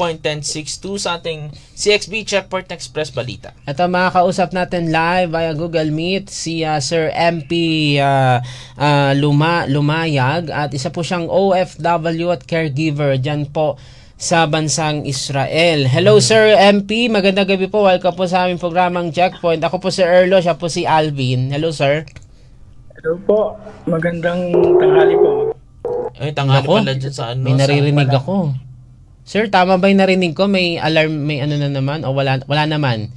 Checkpoint 1062 sa ating CXB Checkpoint Express Balita. Ito mga kausap natin live via Google Meet si ah, Sir MP ah, ah, Luma, Lumayag at isa po siyang OFW at caregiver dyan po sa bansang Israel. Hello Sir MP, magandang gabi po. Welcome po sa aming programang Checkpoint. Ako po si Erlo, siya po si Alvin. Hello Sir. Hello po. Magandang tanghali po. Ay, tanghali Ako, pala dyan sa ano. May sa- naririnig ako. Sir, tama ba yung narinig ko? May alarm, may ano na naman? O wala, wala naman?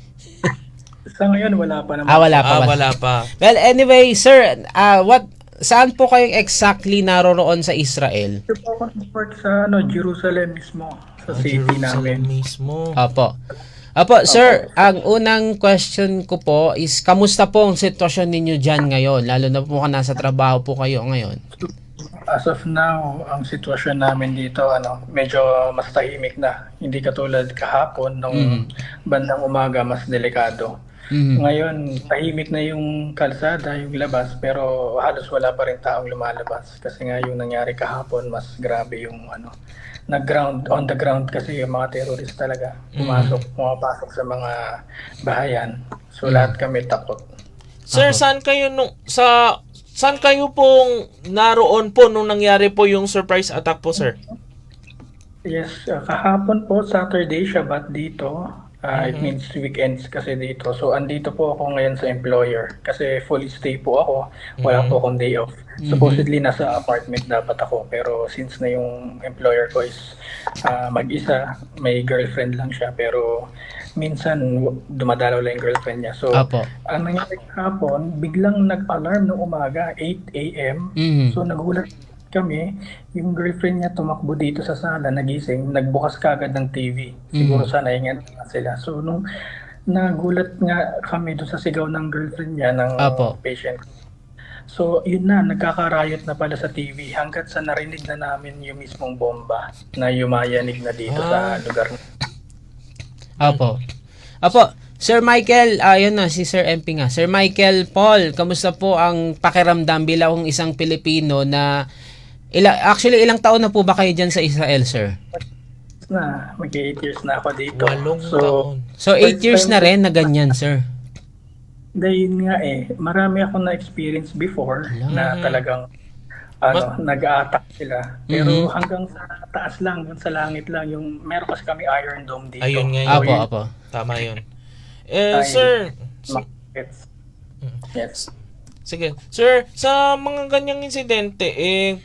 Sa ngayon, wala pa naman. Ah, wala pa. Ah, wala. wala pa. Well, anyway, sir, ah what saan po kayo exactly naroroon sa Israel? Ito po ako nag-work sa ano, Jerusalem mismo. Sa city Ah, Jerusalem namin. mismo. Opo. Opo, sir, ang unang question ko po is kamusta po ang sitwasyon ninyo diyan ngayon lalo na po kung nasa trabaho po kayo ngayon? As of now, ang sitwasyon namin dito, ano, medyo mas tahimik na. Hindi katulad kahapon nung bandang umaga, mas delikado. Mhm. Ngayon, tahimik na yung kalsada, yung labas, pero halos wala pa rin taong lumalabas. Kasi nga yung nangyari kahapon, mas grabe yung ano, nag-ground, on the ground kasi yung mga terrorist talaga. Pumasok, pumapasok sa mga bahayan. So lahat kami takot. Sir, saan kayo nung sa saan kayo pong naroon po nung nangyari po yung surprise attack po, sir? Yes, uh, kahapon po, Saturday, Shabbat dito. Uh, It means weekends kasi dito. So, andito po ako ngayon sa employer. Kasi fully stay po ako. Wala po akong day off. Supposedly, nasa apartment dapat ako. Pero since na yung employer ko is uh, mag-isa, may girlfriend lang siya. Pero minsan, dumadalaw lang yung girlfriend niya. So, Opo. ang nangyari kahapon, biglang nag-alarm ng umaga, 8 a.m. Mhm. So nagulat kami, yung girlfriend niya tumakbo dito sa sala, nagising, nagbukas kagad ng TV. Siguro sana ingat sila. So nung nagulat nga kami doon sa sigaw ng girlfriend niya, ng Apo. patient. So yun na, nagkakarayot na pala sa TV hanggat sa narinig na namin yung mismong bomba na yumayanig na dito Ah. sa lugar. Opo. Opo. Sir Michael, ayun na si Sir MP nga. Sir Michael Paul, kamusta po ang pakiramdam bilang isang Pilipino na ila, actually ilang taon na po ba kayo diyan sa Israel, sir? Na, mag-8 years na ako dito. Walong so, taon. So 8 years na rin na ganyan, sir. Dahil nga eh, marami akong na-experience before na talagang ano, nag-a-attack sila. Pero hanggang sa taas lang, dun sa langit lang, yung meron kasi kami Iron Dome dito. Ayun nga yun. Apo, apo. Tama yun. Eh, Ay. sir, Markets. Yes. sige. Sir, sa mga ganyang insidente, eh,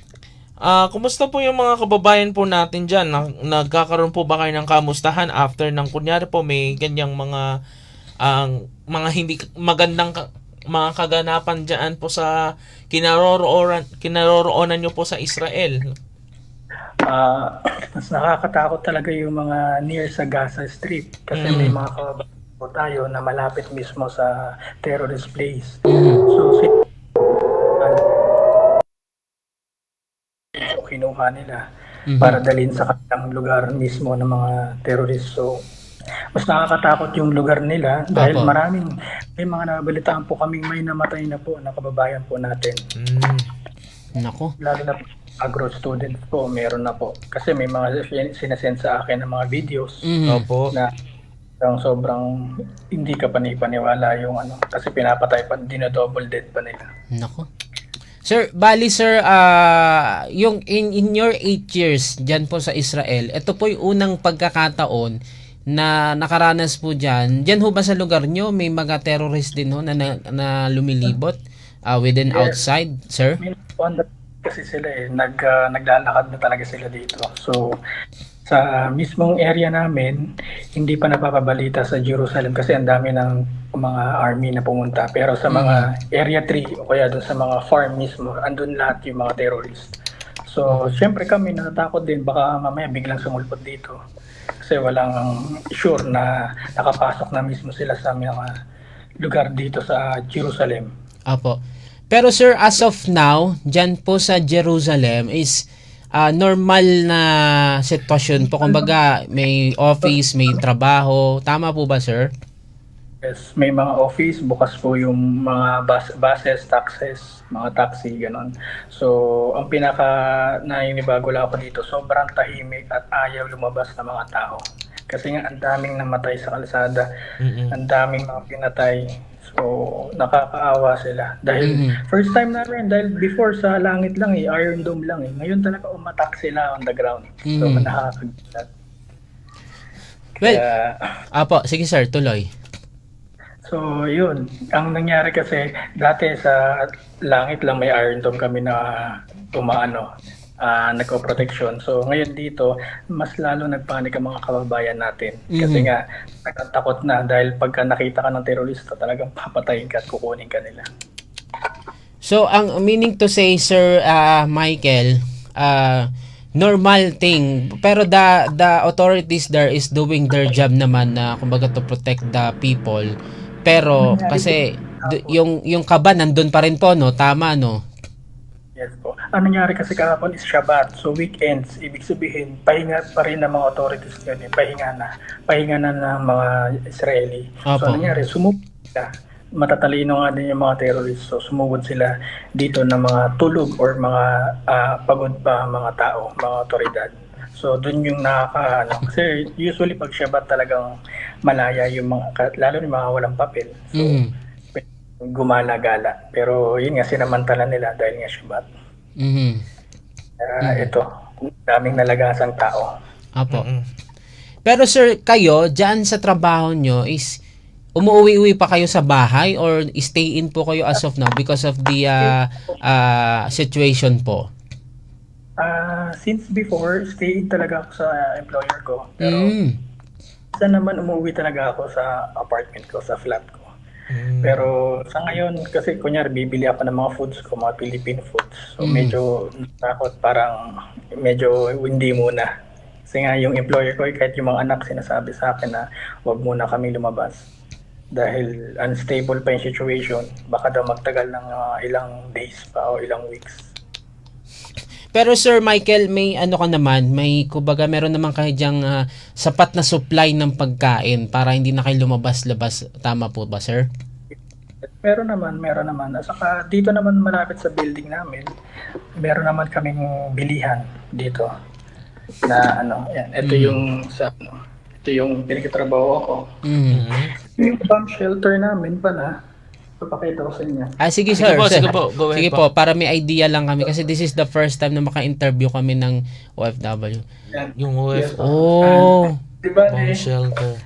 ah, kumusta po yung mga kababayan po natin dyan? Nag- nagkakaroon po ba kayo ng kamustahan after ng kunyari po may ganyang mga ang mga hindi k- magandang ka- mga kaganapan dyan po sa kinaroroonan kinaroroonan nyo po sa Israel. Ah, mas nakakatakot talaga yung mga near sa Gaza Strip kasi may mga kababayan po tayo na malapit mismo sa terrorist place. So, si kinuha nila para dalhin sa kanilang lugar mismo ng mga terrorist. So, mas nakakatakot yung lugar nila dahil Apo. maraming may mga nabalitaan po kaming may namatay na po na kababayan po natin. Mm. Nako. Lalo na agro student po, meron na po. Kasi may mga sin- sinasend sa akin ng mga videos Mhm. Opo. na ang sobrang hindi ka panipaniwala yung ano. Kasi pinapatay pa, dinodouble dead pa nila. Nako. Sir, bali sir, ah, yung in, in your 8 years diyan po sa Israel, ito po yung unang pagkakataon na nakaranas po diyan. Diyan ho ba sa lugar nyo may mga terrorist din ho na, na, na lumilibot ah, within outside, sir? Kasi sila eh, nag, ah, naglalakad na talaga sila dito. So, sa mismong area namin, hindi pa napapabalita sa Jerusalem kasi ang dami ng mga army na pumunta. Pero sa mga area 3 o kaya doon sa mga farm mismo, andun lahat yung mga terrorist. So, syempre kami natatakot din baka mamaya biglang sumulpot dito. Kasi walang sure na nakapasok na mismo sila sa mga lugar dito sa Jerusalem. Apo. Pero sir, as of now, dyan po sa Jerusalem is ah, normal na sitwasyon po. Kumbaga, may office, may trabaho. Tama po ba, sir? Yes, may mga office, bukas po yung mga bus, buses, taxis, mga taxi, ganon. So, ang pinaka naninibago lang ako dito, sobrang tahimik at ayaw lumabas ng mga tao. Kasi nga, ang daming namatay sa kalsada, Mm-mm. ang daming mga pinatay. So, nakakaawa sila. Dahil Mhm. first time namin, dahil before sa langit lang eh, Iron Dome lang eh. Ngayon talaga umatak sila on the ground. So, Mhm. nakakagulat. Well, Kaya, apo, sige sir, tuloy. So, yun. Ang nangyari kasi, dati sa langit lang may Iron Dome kami na umaano, ah nagko-protection. So, ngayon dito, mas lalo nagpanik ang mga kababayan natin. Kasi Mhm. nga, nagtatakot na dahil pagka nakita ka ng terorista, talagang papatayin ka at kukunin ka nila. So, ang meaning to say, Sir ah, Michael, ah, normal thing. Pero the, the authorities there is doing their job naman na, kumbaga, to protect the people. Pero, kasi, d- yung, yung kaba nandun pa rin po, no? Tama, no? Yes po. Ang nangyari kasi kahapon is Shabbat. So weekends, ibig sabihin, pahinga pa rin ng mga authorities yun. Eh. Pahinga na. Pahinga na ng mga Israeli. So Apo. ang nangyari, sumubod sila. Matatalino nga din yung mga terrorists. So sumubod sila dito ng mga tulog or mga ah, pagod pa mga tao, mga otoridad. So doon yung nakaka ano, kasi usually pag Shabbat talagang malaya yung mga lalo yung mga walang papel. So Mhm. gumala-gala. Pero yun nga sinamantala nila dahil nga Shabbat. Mhm. Ah, ito, daming nalagasang tao. Apo. Mm-mm. Pero sir, kayo, dyan sa trabaho nyo is umuwi-uwi pa kayo sa bahay or stay in po kayo as of now because of the ah, ah, situation po? Ah, since before, stay talaga ako sa employer ko. Pero Mm. isa naman umuwi talaga ako sa apartment ko, sa flat ko. Mm. Pero sa ngayon, kasi kunyari bibili ako ng mga foods ko, mga Philippine foods. So Mm. medyo takot, parang medyo hindi muna. Kasi nga yung employer ko, kahit yung mga anak sinasabi sa akin na wag muna kami lumabas. Dahil unstable pa yung situation, baka daw magtagal ng ah, ilang days pa o ilang weeks. Pero Sir Michael, may ano ka naman, may kumbaga meron naman kayo diyang ah, sapat na supply ng pagkain para hindi na kayo lumabas-labas. Tama po ba, sir? Meron naman, meron naman. At saka dito naman malapit sa building namin, meron naman kaming bilihan dito. Na ano, yan. Ito Mm. yung sa ano, ito yung pinagtatrabaho ako. Mm. Yung bomb shelter namin pala, papakita ko sa inyo. Ah, sige, Sige sir. po, sir. sige po. Go ahead Sige po. po, para may idea lang kami kasi this is the first time na maka-interview kami ng OFW. Yan. Yung Yes, OF, po. Oh. Di ba, bomb eh, shelter.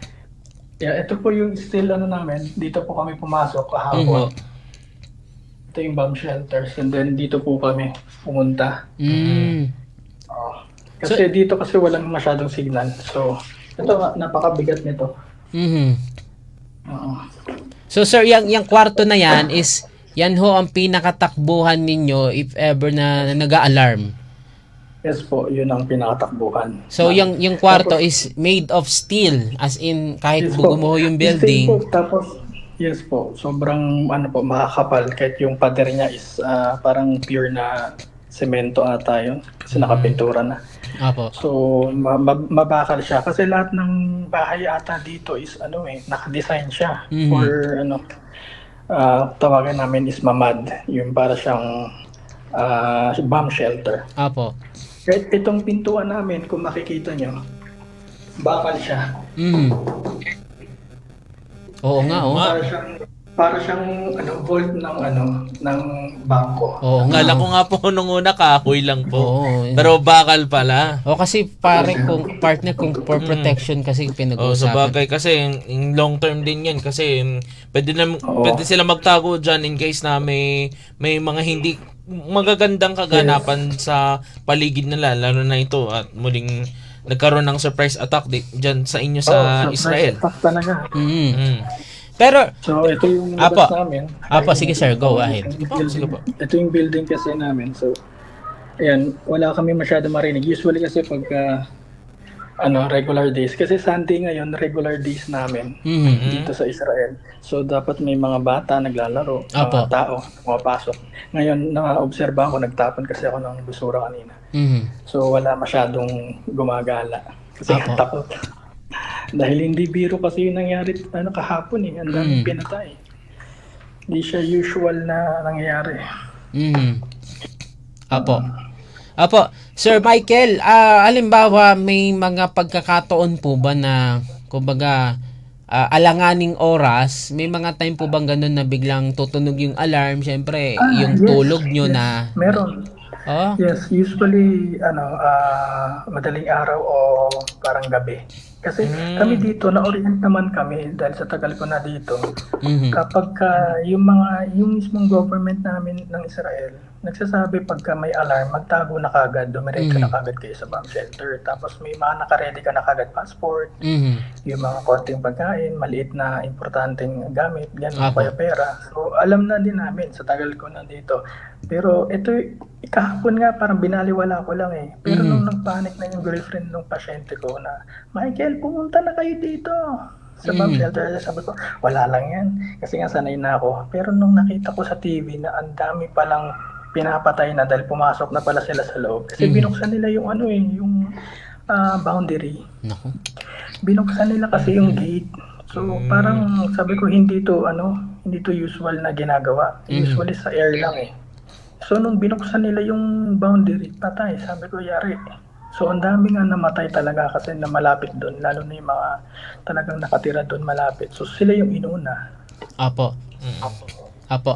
yeah, ito po yung still ano namin, dito po kami pumasok kahapon. Ito yung bomb shelters and then dito po kami pumunta. Mm. Oo. Kasi dito kasi walang masyadong signal. So, ito napakabigat nito. Mhm. Oo. So sir, yung, yung kwarto na yan is yan ho ang pinakatakbuhan ninyo if ever na nag-alarm. Yes po, yun ang pinakatakbuhan. So yung yung kwarto is made of steel as in kahit Yes po. bugumuho yung Yes building. po. Tapos, yes po, sobrang ano po, makakapal. Kahit yung pader niya is ah, parang pure na semento ata yun. Kasi Mm-hmm. nakapintura na. Apo. So, ma- ma- mabakal siya. Kasi lahat ng bahay ata dito is ano eh, nakadesign siya Mhm. for ano, ah, tawagan namin is mamad. Yung para siyang ah, bomb shelter. Apo. Kahit itong pintuan namin, kung makikita nyo, bakal siya. Mm. Oo nga, oh. Para siyang para siyang ano vault ng ano ng bangko. Oo nga. Kala ko nga po nung una kahoy lang po. Oo. Pero bakal pala. O kasi pare kung partner kung for protection kasi Oh, sa pinag-uusapan. bagay kasi yung long term din 'yan kasi yung, pwede na Oo. pwede sila magtago diyan in case na may may mga hindi magagandang kaganapan sa paligid nila lalo na ito at muling nagkaroon ng surprise attack di, dyan sa inyo sa Oh, surprise Israel. attack talaga. Mm. Mm. Pero So ito yung Apo. labas namin. Apo, sige sir, go ahead. Sige po, sige po. Ito yung building kasi namin. So ayan, wala kami masyado marinig. Usually kasi pagka ano, regular days. Kasi Sunday ngayon, regular days namin Mhm. dito sa Israel. So dapat may mga bata naglalaro, Apo. mga tao pumapasok. Ngayon, na-obserba ko, nagtapon kasi ako ng busura kanina. Mhm. So wala masyadong gumagala. Kasi Apo. takot. Dahil hindi biro kasi yung nangyari ano, kahapon eh. Ang daming Mm. pinatay. Hindi siya usual na nangyayari. Mhm. Apo. Apo, Sir Michael, ah halimbawa may mga pagkakataon po ba na kumbaga ah, alanganing oras, may mga time po bang ganun na biglang tutunog yung alarm, syempre Ah, yung yes, tulog nyo yes. na Meron. Oh, Yes, usually ano ah, madaling araw o parang gabi. Kasi Mm. kami dito na-orient naman kami dahil sa tagal ko na dito. mhm. Kapag ka yung mga yung mismong government namin ng Israel nagsasabi pagka may alarm, magtago na kagad, dumiretso Mm. na kagad kayo sa bomb shelter. Tapos may mga nakaredy ka na kagad passport, Mhm. yung mga konting pagkain, maliit na importanteng gamit, gano'n, Apo. kaya pera. So, alam na din namin sa tagal ko na dito. Pero ito, kahapon nga parang binaliwala ko lang eh. Pero Mhm. nung nagpanik na yung girlfriend ng pasyente ko na, Michael, pumunta na kayo dito sa bomb Mhm. shelter. Sabi ko, wala lang yan. Kasi nga sanay na ako. Pero nung nakita ko sa TV na ang dami palang pinapatay na dahil pumasok na pala sila sa loob. Kasi Mhm. binuksan nila yung ano eh, yung ah, boundary Naku. binuksan nila kasi yung gate. So Mm. parang sabi ko hindi to ano, hindi to usual na ginagawa. Mm. Usually sa air lang eh. So nung binuksan nila yung boundary, patay. Sabi ko yari. So ang dami nga namatay talaga kasi na malapit doon, lalo na yung mga talagang nakatira doon malapit. So sila yung inuna. Apo. Mm. Apo. Apo,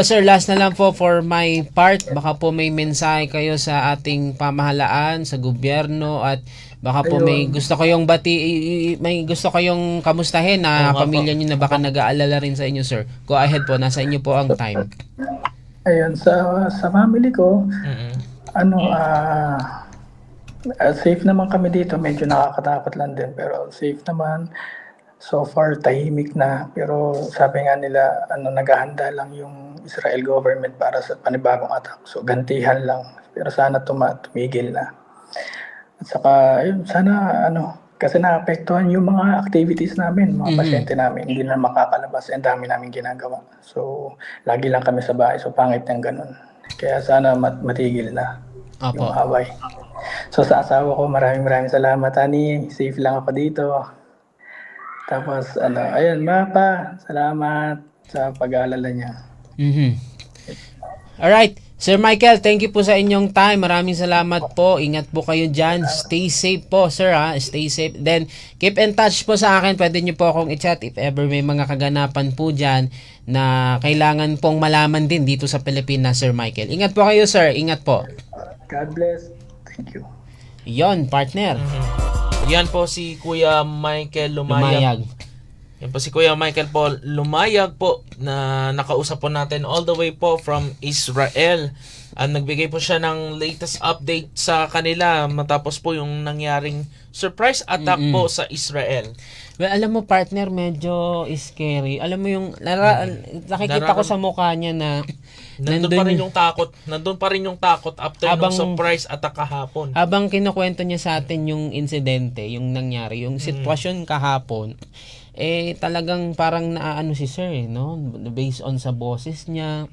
sir, last na lang po for my part. Baka po may mensahe kayo sa ating pamahalaan, sa gobyerno, at baka po Ayun. may gusto kayong bati, may gusto kayong kamustahin na po. pamilya nyo na baka nag-aalala rin sa inyo, sir. Go ahead po, nasa inyo po ang time. Ayun, sa sa family ko, Mm-mm. ano, ah ah, safe naman kami dito. Medyo nakakatakot lang din, pero safe naman. So far, tahimik na. Pero sabi nga nila, ano, naghahanda lang yung Israel government para sa panibagong attack. So, gantihan lang. Pero sana tuma tumigil na. At saka, ayun, sana, ano, kasi naapektuhan yung mga activities namin, mga Mhm. pasyente namin, hindi na makakalabas. Ang dami namin ginagawa. So, lagi lang kami sa bahay. So, pangit ng ganun. Kaya sana mat- matigil na yung Apo. away. So, sa asawa ko, maraming maraming salamat, Ani. Safe lang ako dito. Tapos, ano, ayun, Mapa, salamat sa pag-aalala niya. Mhm. Alright. Sir Michael, thank you po sa inyong time. Maraming salamat po. Ingat po kayo dyan. Stay safe po, sir ha. Stay safe. Then, keep in touch po sa akin. Pwede nyo po akong i-chat if ever may mga kaganapan po dyan na kailangan pong malaman din dito sa Pilipinas, Sir Michael. Ingat po kayo, sir. Ingat po. God bless. Thank you. Yon, partner. Mhm. Yan po si Kuya Michael Lumayag. Lumayag. Yan po si Kuya Michael po Lumayag po na nakausap po natin all the way po from Israel. At nagbigay po siya ng latest update sa kanila matapos po yung nangyaring surprise attack Mm-mm. po sa Israel. Well, alam mo partner, medyo scary. Alam mo yung lara, nakikita ko Nararam- sa mukha niya na Nandun, pa rin yung takot. Nandun pa rin yung takot after Habang- ng surprise attack kahapon. habang kinukwento niya sa atin yung insidente, yung nangyari, yung sitwasyon kahapon, eh talagang parang naaano si sir eh, no? Based on sa boses niya,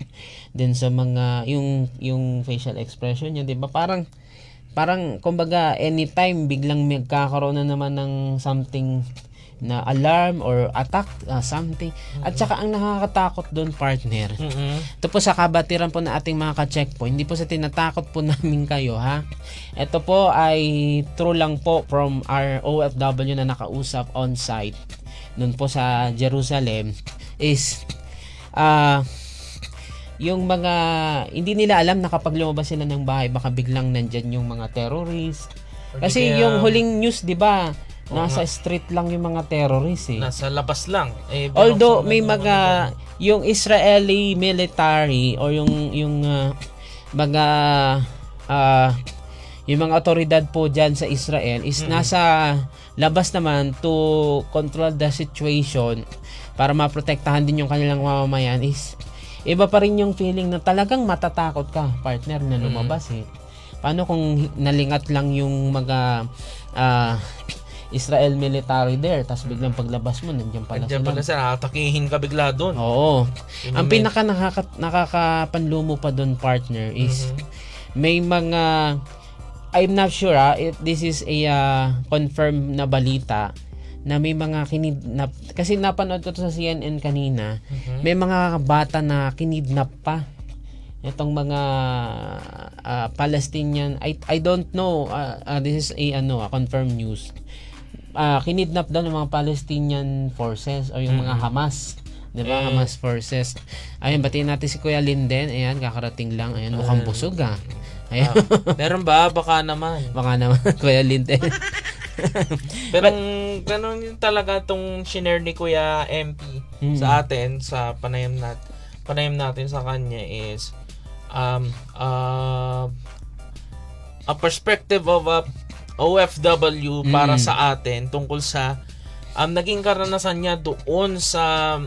then sa mga yung yung facial expression niya, 'di ba? Parang parang kumbaga anytime biglang magkakaroon na naman ng something na alarm or attack ah, something at saka ang nakakatakot doon partner Mm-mm. ito po sa kabatiran po na ating mga ka-checkpoint. Hindi po sa tinatakot po namin kayo ha. Ito po ay true lang po from our OFW na nakausap on site noon po sa Jerusalem is ah yung mga hindi nila alam na kapag lumabas sila ng bahay baka biglang nandyan yung mga terrorist. Kasi kaya yung huling news 'di ba nasa street lang yung mga terrorist eh. Nasa labas lang. Eh, Although may mga yung Israeli military or yung yung ah, mga ah, yung mga otoridad po diyan sa Israel is nasa labas naman to control the situation para maprotektahan din yung kanilang mamamayan is iba pa rin yung feeling na talagang matatakot ka partner na lumabas eh. Paano kung nalingat lang yung mga ah, Israel military there tapos biglang paglabas mo nandiyan pala Andiyan sila. pala sa atakihin ka bigla doon. Oo. Yun Ang pinaka nakaka, nakakapanlumo pa doon partner is Mhm. may mga I'm not sure ah, if this is a ah, confirmed na balita na may mga kinidnap kasi napanood ko to sa CNN kanina. Mhm. may mga bata na kinidnap pa itong mga ah, Palestinian. I I don't know ah, ah, this is a ano a confirmed news. Ah, kinidnap daw ng mga Palestinian forces o yung mga Hamas 'di ba? Eh. Hamas forces. Ayun batiin natin si Kuya Linden. Ayan kakarating lang. Ayan mukhang busog ah ayun Meron ba? Baka naman. baka naman Kuya Linden Pero ang ganun yun talaga tong shinare ni Kuya MP Mm. sa atin sa panayam nat panayam natin sa kanya is um uh, a perspective of a OFW para Mm. sa atin tungkol sa um, naging karanasan niya doon sa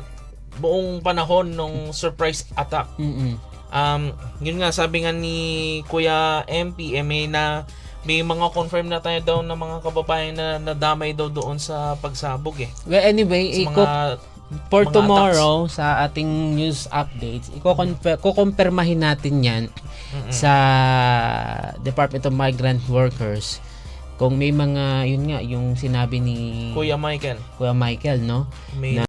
buong panahon ng surprise attack Mm-mm. Um, yun nga, sabi nga ni Kuya MP, eh, may na may mga confirm na tayo daw ng mga kababayan na nadamay daw doon sa pagsabog eh. well anyway Sa iko mga, For Mga tomorrow, sa ating news updates, kukumpirmahin natin yan Mm-mm. sa Department of Migrant Workers kung may mga, yun nga, yung sinabi ni Kuya Michael, Kuya Michael, no? may